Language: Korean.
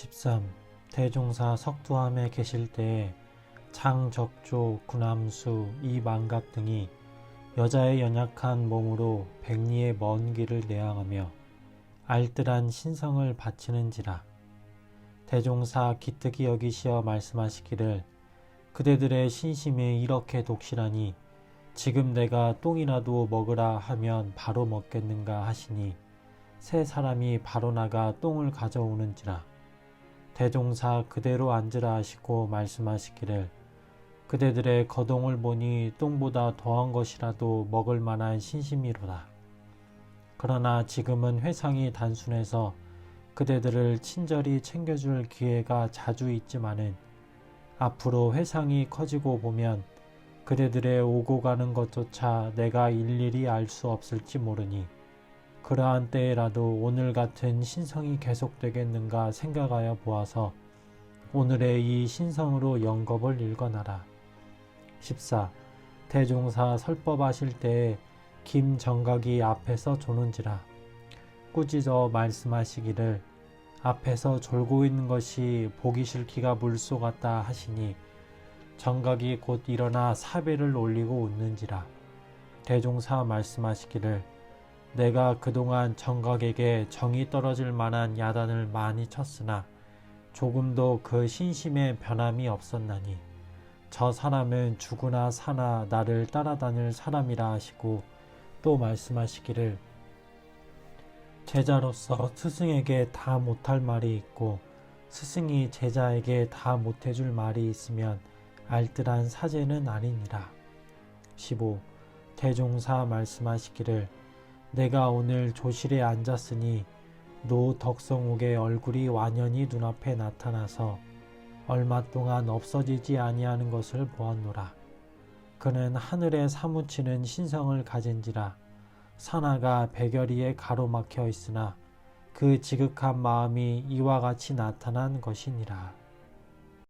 13. 대종사 석두함에 계실 때에 장적조, 군함수, 이만각 등이 여자의 연약한 몸으로 백리의 먼 길을 내항하며 알뜰한 신성을 바치는지라. 대종사 기특이 여기시어 말씀하시기를 그대들의 신심이 이렇게 독실하니 지금 내가 똥이라도 먹으라 하면 바로 먹겠는가 하시니 세 사람이 바로 나가 똥을 가져오는지라. 대종사 그대로 앉으라 하시고 말씀하시기를 그대들의 거동을 보니 똥보다 더한 것이라도 먹을 만한 신심이로다. 그러나 지금은 회상이 단순해서 그대들을 친절히 챙겨줄 기회가 자주 있지만은 앞으로 회상이 커지고 보면 그대들의 오고 가는 것조차 내가 일일이 알 수 없을지 모르니 그러한 때에라도 오늘 같은 신성이 계속되겠는가 생각하여 보아서 오늘의 이 신성으로 영겁을 읽어나라. 14. 대종사 설법하실 때에 김정각이 앞에서 조는지라. 꾸짖어 말씀하시기를 앞에서 졸고 있는 것이 보기 싫기가 물소 같다 하시니 정각이 곧 일어나 사배를 올리고 웃는지라. 대종사 말씀하시기를 내가 그동안 정각에게 정이 떨어질 만한 야단을 많이 쳤으나 조금도 그 신심에 변함이 없었나니 저 사람은 죽으나 사나 나를 따라다닐 사람이라 하시고 또 말씀하시기를 제자로서 스승에게 다 못할 말이 있고 스승이 제자에게 다 못해줄 말이 있으면 알뜰한 사제는 아니니라. 15. 대종사 말씀하시기를 내가 오늘 조실에 앉았으니 노 덕성욱의 얼굴이 완연히 눈앞에 나타나서 얼마 동안 없어지지 아니하는 것을 보았노라. 그는 하늘에 사무치는 신성을 가진지라 산하가 백여리에 가로막혀 있으나 그 지극한 마음이 이와 같이 나타난 것이니라.